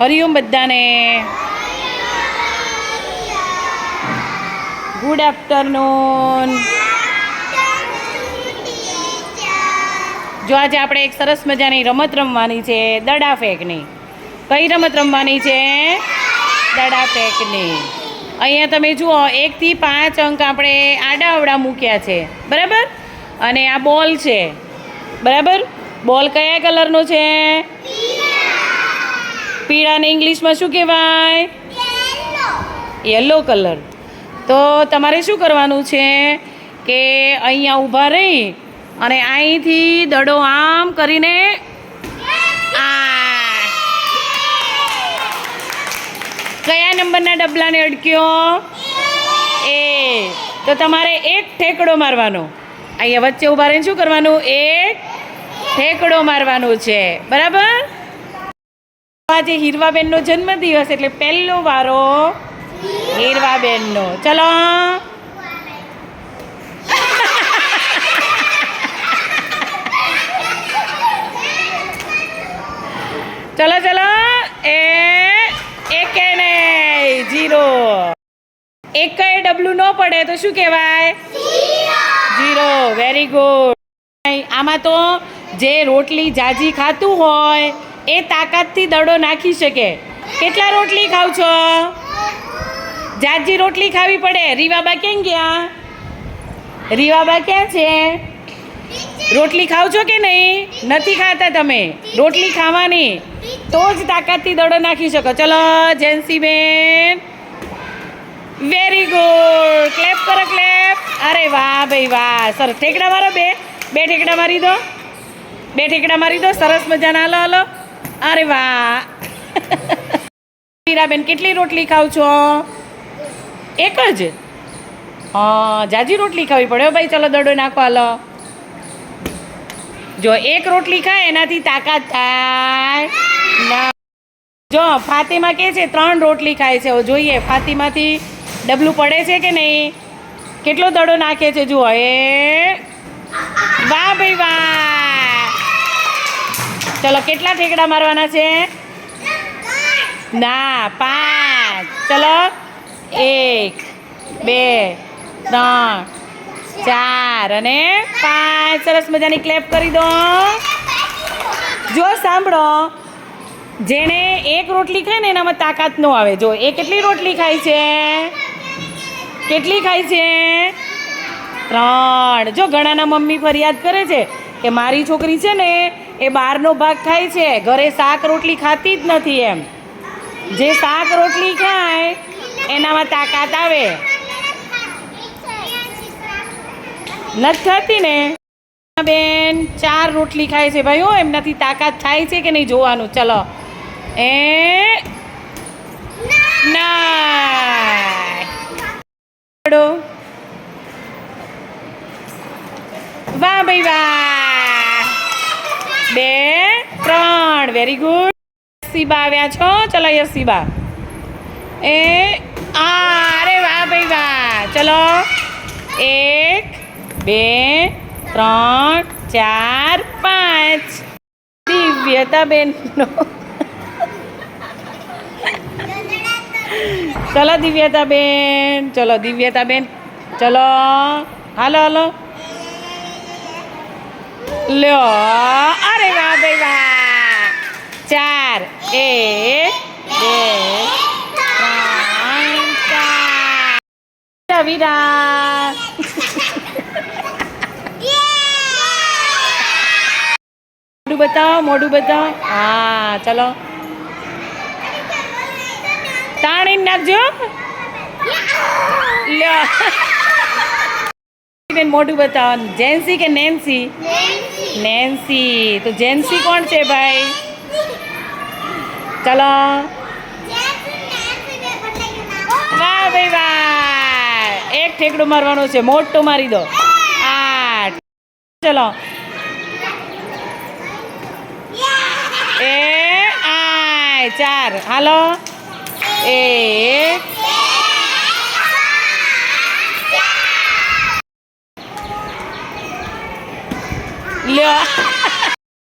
હરિઓમ બધાને. Good afternoon જો આજે આપણે એક સરસ મજાની રમત રમવાની છે, દડા ફેંકની. કઈ રમત રમવાની છે? દડા ફેંકની. અહીંયા તમે જુઓ, એકથી પાંચ અંક આપણે આડા અવડા મૂક્યા છે. બરાબર? અને આ બોલ છે. બરાબર? બોલ કયા કલરનો છે? પીળાને ઇંગ્લિશમાં શું કહેવાય? યલો કલર તો તમારે શું કરવાનું છે કે અહીંયા ઊભા રહી અને અહીંથી દડો આમ કરીને કયા નંબરના ડબલાને અડક્યો? એ. તો તમારે એક ઠેકડો મારવાનો. અહીંયા વચ્ચે ઊભા રહીને શું કરવાનું? એક ઠેકડો મારવાનો છે. બરાબર? આજે હીરવાબેનનો જન્મદિવસ એટલે પહેલો વારો હીરવાબેનનો. ચલો. ચલો ચલો. એ, એક ને જીરો. એક ડબલું ન પડે તો શું કહેવાય? જીરો. વેરી ગુડ આમાં તો જે રોટલી જાજી ખાતું હોય એ તાકાતથી દડો નાખી શકે. કેટલા રોટલી ખાવ છો? જાજી રોટલી ખાવી પડે. રીવાબા કેમ ગયા? રીવાબા ક્યાં છે? રોટલી ખાવ છો કે નહીં? નથી ખાતા તમે. રોટલી ખાવાની. તો જ તાકાતથી દડો નાખી શકો. ચલો, જેન્સીબેન. વેરી ગુડ ક્લેપ કરો ક્લેપ અરે વાહ ભાઈ વાહ. સરસ. ઠેકડા મારો બે. બે ઠેકડા મારી દો. બે ઠેકડા મારી દો. સરસ મજાના. Hello hello. અરે વાહ. મીરાબેન, કેટલી રોટલી ખાવ છો? એક જ? હા, જાજી રોટલી ખાવી પડે ભાઈ. ચલો, દડો નાખો, હાલો. જો, એક રોટલી ખાય, એનાથી તાકાત થાય. જો, ફાતિમા કે છે, ત્રણ રોટલી ખાય છે. જોઈએ, ફાતિમાથી ડબલું પડે છે કે નહીં? કેટલો દડો નાખે છે, જુઓ એ વાહ, ભાઈ, વાહ. ચલો, કેટલા ઠેકડા મારવાના છે? ના, પાંચ. ચલો, એક, બે, ત્રણ, ચાર અને પાંચ. સરસ મજાની ક્લેપ કરી દો. જો, સાંભળો. જેણે એક રોટલી ખાય ને એનામાં તાકાત ન આવે. જો, એ કેટલી રોટલી ખાય છે? કેટલી ખાય છે? ત્રણ. જો, ઘણાના મમ્મી ફરિયાદ કરે છે. કે મારી છોકરી છે ને, એ બહારનો ભાગ ખાય છે. ઘરે શાક રોટલી ખાતી જ નથી એમ. જે શાક રોટલી ખાય, એનામાં તાકાત આવે. નથી ખાતી ને? બેન ચાર રોટલી ખાય છે ભાઈ હો, એમનાથી તાકાત થાય છે કે નહીં જોવાનું? ચલો. એ ના. વાહ ભાઈ વાહ. બે, ત્રણ. વેરી ગુડ સીબા આવ્યા છો? ચલો યસીબા એ, આ, અરે વાહ ભાઈ વાહ. ચલો. એક, બે, ત્રણ, ચાર, પાંચ. દિવ્યતાબેનનો ચલો દિવ્યતાબેન ચલો દિવ્યતાબેન ચલો. હાલો હાલો. લ્યો અરે વાહ ભાઈ વાહ. ચાર એક બે, ત્રણ, ચાર. વિરા મોઢું બતાવો મોઢું બતાવો. હા, ચલો. તાણી નાખજો. લ્યો બેન મોઢું બતાવો. જેન્સી કે નેન્સી નેન્સી તો જેન્સી કોણ છે ભાઈ? ચલો. વાહ ભાઈ વાહ. એક ઠેકડું મારવાનું છે. મોટું મારી દો. આઠ. ચલો. એ આ ચાર. હાલો. એક